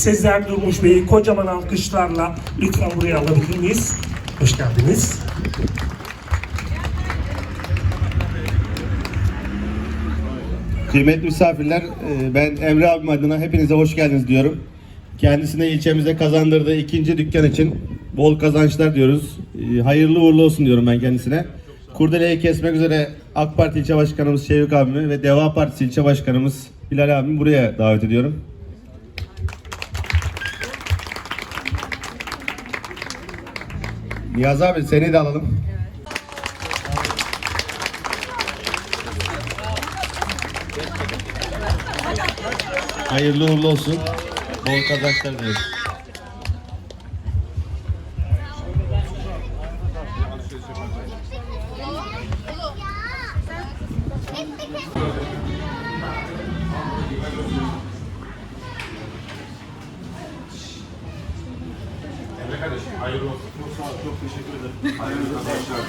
Sezer Durmuş Bey'i kocaman alkışlarla lütfen buraya alabilir miyiz? Hoş geldiniz. Kıymetli misafirler, e, ben Emre abim adına hepinize hoş geldiniz diyorum. Kendisine ilçemize kazandırdığı ikinci dükkan için bol kazançlar diyoruz. E, Hayırlı uğurlu olsun diyorum ben kendisine. Kurdeleyi kesmek üzere AK Parti ilçe başkanımız Şevik abimi ve Deva Partisi ilçe başkanımız Bilal abimi buraya davet ediyorum. Niyaz abi seni de alalım. Hayırlı uğurlu olsun. Bol kazançlar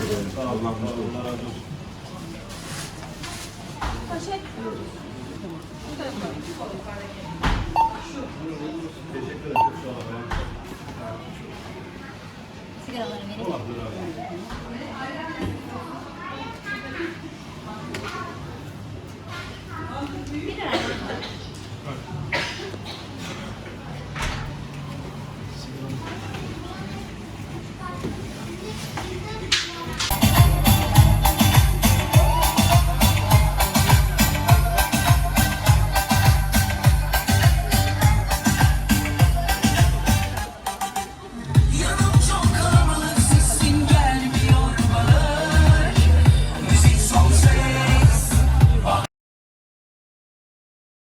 dileriz. Poşet.